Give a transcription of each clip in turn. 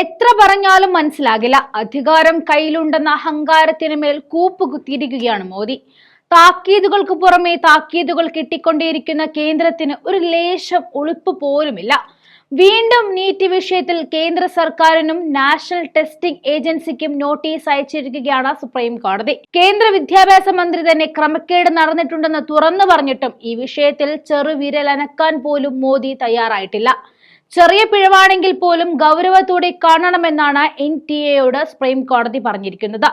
എത്ര പറഞ്ഞാലും മനസ്സിലാകില്ല. അധികാരം കയ്യിലുണ്ടെന്ന അഹങ്കാരത്തിന് മേൽ കൂപ്പുകുത്തിയിരിക്കുകയാണ് മോദി. താക്കീതുകൾക്ക് പുറമെ താക്കീതുകൾ കിട്ടിക്കൊണ്ടേയിരിക്കുന്ന കേന്ദ്രത്തിന് ഒരു ലേശം ഒളിപ്പ് പോലുമില്ല. വീണ്ടും നീറ്റ് വിഷയത്തിൽ കേന്ദ്ര സർക്കാരിനും നാഷണൽ ടെസ്റ്റിംഗ് ഏജൻസിക്കും നോട്ടീസ് അയച്ചിരിക്കുകയാണ് സുപ്രീം കോടതി. കേന്ദ്ര വിദ്യാഭ്യാസ മന്ത്രി തന്നെ ക്രമക്കേട് നടന്നിട്ടുണ്ടെന്ന് തുറന്നു പറഞ്ഞിട്ടും ഈ വിഷയത്തിൽ ചെറുവിരലനക്കാൻ പോലും മോദി തയ്യാറായിട്ടില്ല. ചെറിയ പിഴവാണെങ്കിൽ പോലും ഗൗരവത്തോടെ കാണണമെന്നാണ് എൻ ടി എയോട് സുപ്രീം കോടതി പറഞ്ഞിരിക്കുന്നത്.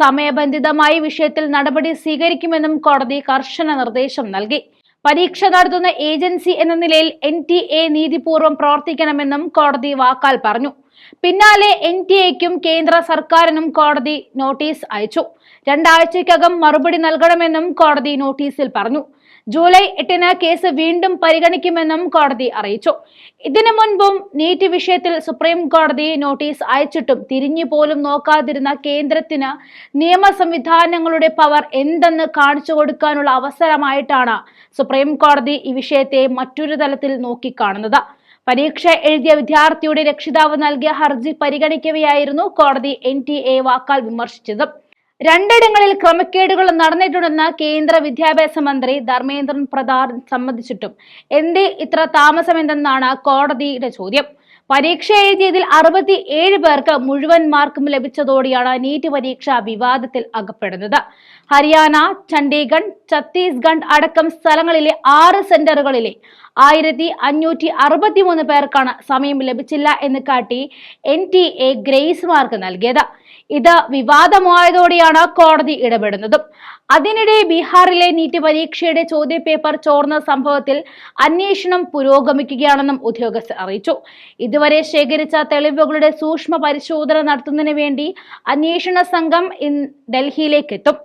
സമയബന്ധിതമായി വിഷയത്തിൽ നടപടി സ്വീകരിക്കുമെന്നും കോടതി കർശന നിർദ്ദേശം നൽകി. പരീക്ഷ നടത്തുന്ന ഏജൻസി എന്ന നിലയിൽ എൻ ടി എ നീതിപൂർവം പ്രവർത്തിക്കണമെന്നും കോടതി വാക്കാൽ പറഞ്ഞു. പിന്നാലെ എൻ ടി എക്കും കേന്ദ്ര സർക്കാരിനും കോടതി നോട്ടീസ് അയച്ചു. രണ്ടാഴ്ചയ്ക്കകം മറുപടി നൽകണമെന്നും കോടതി നോട്ടീസിൽ പറഞ്ഞു. ജൂലൈ എട്ടിന് കേസ് വീണ്ടും പരിഗണിക്കുമെന്നും കോടതി അറിയിച്ചു. ഇതിനു മുൻപും നീറ്റ് വിഷയത്തിൽ സുപ്രീം കോടതി നോട്ടീസ് അയച്ചിട്ടും തിരിഞ്ഞു പോലും നോക്കാതിരുന്ന കേന്ദ്രത്തിന് നിയമ സംവിധാനങ്ങളുടെ പവർ എന്തെന്ന് കാണിച്ചു കൊടുക്കാനുള്ള അവസരമായിട്ടാണ് സുപ്രീം കോടതി ഈ വിഷയത്തെ മറ്റൊരു തലത്തിൽ നോക്കിക്കാണുന്നത്. പരീക്ഷ എഴുതിയ വിദ്യാർത്ഥിയുടെ രക്ഷിതാവ് നൽകിയ ഹർജി പരിഗണിക്കവെയായിരുന്നു കോടതി എൻ ടി എ വാക്കാൽ വിമർശിച്ചത്. രണ്ടിടങ്ങളിൽ ക്രമക്കേടുകൾ നടന്നിട്ടുണ്ടെന്ന് കേന്ദ്ര വിദ്യാഭ്യാസ മന്ത്രി ധർമ്മേന്ദ്രൻ പ്രധാൻ സമ്മതിച്ചിട്ടും. എന്തേ ഇത്ര താമസമെന്തെന്നാണ് കോടതിയുടെ ചോദ്യം. പരീക്ഷ എഴുതിയതിൽ അറുപത്തി ഏഴ് പേർക്ക് മുഴുവൻ മാർക്കും ലഭിച്ചതോടെയാണ് നീറ്റ് പരീക്ഷ വിവാദത്തിൽ അകപ്പെടുന്നത്. ഹരിയാന ചണ്ഡീഗഡ് ഛത്തീസ്ഗഡ് അടക്കം സ്ഥലങ്ങളിലെ ആറ് സെന്ററുകളിലെ ആയിരത്തി അഞ്ഞൂറ്റി അറുപത്തിമൂന്ന് പേർക്കാണ് സമയം ലഭിച്ചില്ല എന്ന് കാട്ടി N T A grace mark നൽകിയത്. ഇത് വിവാദമായതോടെയാണ് കോടതി ഇടപെടുന്നതും. അതിനിടെ ബീഹാറിലെ നീറ്റ് പരീക്ഷയുടെ ചോദ്യപേപ്പർ ചോർന്ന സംഭവത്തിൽ അന്വേഷണം പുരോഗമിക്കുകയാണെന്നും ഉദ്യോഗസ്ഥർ അറിയിച്ചു. ഇതുവരെ ശേഖരിച്ച തെളിവുകളുടെ സൂക്ഷ്മ പരിശോധന നടത്തുന്നതിന് വേണ്ടി അന്വേഷണ സംഘം ഡൽഹിയിലേക്ക് എത്തും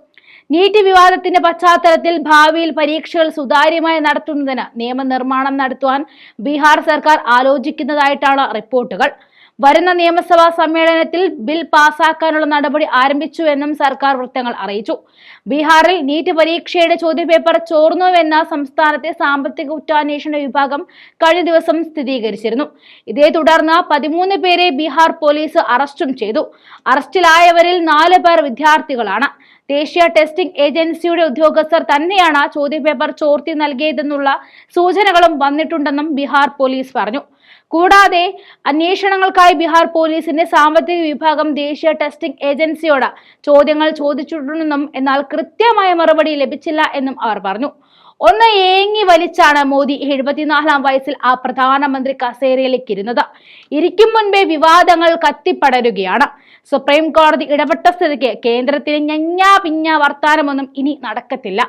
നീറ്റ് വിവാദത്തിന്റെ പശ്ചാത്തലത്തിൽ ഭാവിയിൽ പരീക്ഷകൾ സുതാര്യമായി നടത്തുന്നതിന് നിയമനിർമ്മാണം നടത്തുവാൻ ബീഹാർ സർക്കാർ ആലോചിക്കുന്നതായിട്ടാണ് റിപ്പോർട്ടുകൾ. വരുന്ന നിയമസഭാ സമ്മേളനത്തിൽ ബിൽ പാസാക്കാനുള്ള നടപടി ആരംഭിച്ചുവെന്നും സർക്കാർ വൃത്തങ്ങൾ അറിയിച്ചു. ബീഹാറിൽ നീറ്റ് പരീക്ഷയുടെ ചോദ്യപേപ്പർ ചോർന്നുവെന്ന സംസ്ഥാനത്തെ സാമ്പത്തിക കുറ്റാന്വേഷണ വിഭാഗം കഴിഞ്ഞ ദിവസം സ്ഥിരീകരിച്ചിരുന്നു. ഇതേ തുടർന്ന് പതിമൂന്ന് പേരെ ബീഹാർ പോലീസ് അറസ്റ്റും ചെയ്തു. അറസ്റ്റിലായവരിൽ നാല് പേർ വിദ്യാർത്ഥികളാണ്. ദേശീയ ടെസ്റ്റിംഗ് ഏജൻസിയുടെ ഉദ്യോഗസ്ഥർ തന്നെയാണ് ചോദ്യപേപ്പർ ചോർത്തി നൽകിയതെന്നുള്ള സൂചനകളും വന്നിട്ടുണ്ടെന്നും ബീഹാർ പോലീസ് പറഞ്ഞു. കൂടാതെ അന്വേഷണങ്ങൾക്കായി ബീഹാർ പോലീസിന്റെ സാമ്പത്തിക വിഭാഗം ദേശീയ ടെസ്റ്റിംഗ് ഏജൻസിയോട് ചോദ്യങ്ങൾ ചോദിച്ചിട്ടുണ്ടെന്നും എന്നാൽ കൃത്യമായ മറുപടി ലഭിച്ചില്ല എന്നും അവർ പറഞ്ഞു. ഒന്ന് ഏങ്ങി വലിച്ചാണ് മോദി എഴുപത്തിനാലാം വയസ്സിൽ ആ പ്രധാനമന്ത്രി കസേരയിലേക്ക് ഇരുന്നത് ഇരിക്കും മുൻപേ വിവാദങ്ങൾ കത്തിപ്പടരുകയാണ്. സുപ്രീം കോടതി ഇടപെട്ട സ്ഥിതിക്ക് കേന്ദ്രത്തിന് ഞഞ്ഞാ പിഞ്ഞ വർത്താനമൊന്നും ഇനി നടക്കത്തില്ല.